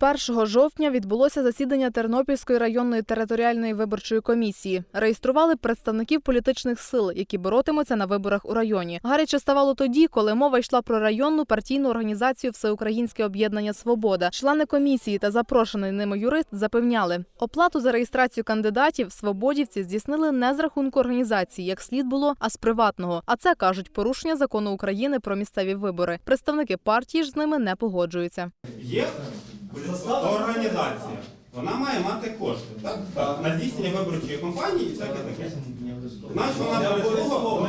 1 жовтня відбулося засідання Тернопільської районної територіальної виборчої комісії. Реєстрували представників політичних сил, які боротимуться на виборах у районі. Гаряче ставало тоді, коли мова йшла про районну партійну організацію Всеукраїнське об'єднання Свобода. Члени комісії та запрошений ними юрист запевняли, оплату за реєстрацію кандидатів свободівці здійснили не з рахунку організації, як слід було, а з приватного. А це кажуть порушення закону України про місцеві вибори. Представники партії ж з ними не погоджуються. Є організація. Вона має мати кошти, так? так. На здійснення виборчої кампанії і всяке таке. Значить, вона бере свого.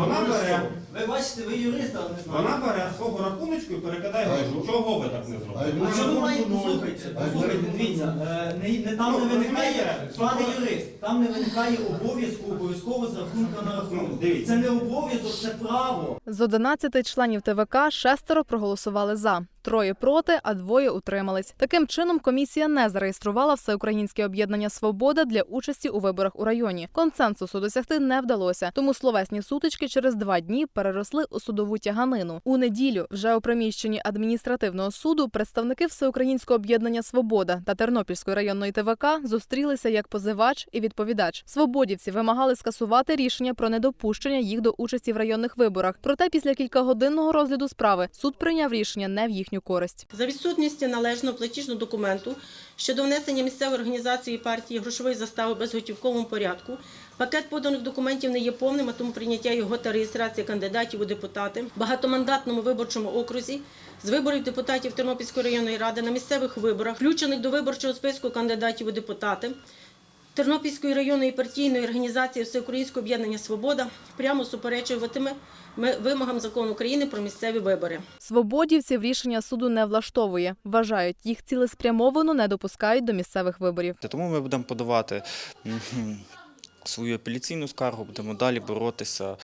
Вона бере, Ви бачите, ви юрист, але не знаєте. вона бере свого рахуночку і перекидає гроші. Чого ви так не зробили? А ви маєте послухайте? Послухайте, дивіться, е, не, не там не виникає, пане юрист, там не виникає обов'язку обов'язково з рахунка на рахунок. Дивіться. Це не обов'язок, це право. З 11 членів ТВК шестеро проголосували за, троє проти, а двоє утримались. Таким чином, комісія не зареєструвала всеукраїнське об'єднання Свобода для участі у виборах у районі. Консенсусу досягти не вдалося, тому словесні сутички через два дні переросли у судову тяганину. У неділю, вже у приміщенні адміністративного суду, представники всеукраїнського об'єднання Свобода та Тернопільської районної ТВК зустрілися як позивач і відповідач. Свободівці вимагали скасувати рішення про недопущення їх до участі в районних виборах. Проте після кількагодинного розгляду справи суд прийняв рішення не в їхню користь. За відсутністю належного платіжного документу щодо внесення місцевої організації партії грошової застави в безготівковому порядку, пакет поданих документів не є повним, а тому прийняття його та реєстрація кандидатів у депутати в багатомандатному виборчому окрузі з виборів депутатів Тернопільської районної ради на місцевих виборах, включених до виборчого списку кандидатів у депутати. Тернопільської районної партійної організації Всеукраїнського об'єднання Свобода прямо суперечуватиме ми- вимогам закону України про місцеві вибори. Свободівців рішення суду не влаштовує. Вважають, їх цілеспрямовано не допускають до місцевих виборів. Тому ми будемо подавати свою апеляційну скаргу, будемо далі боротися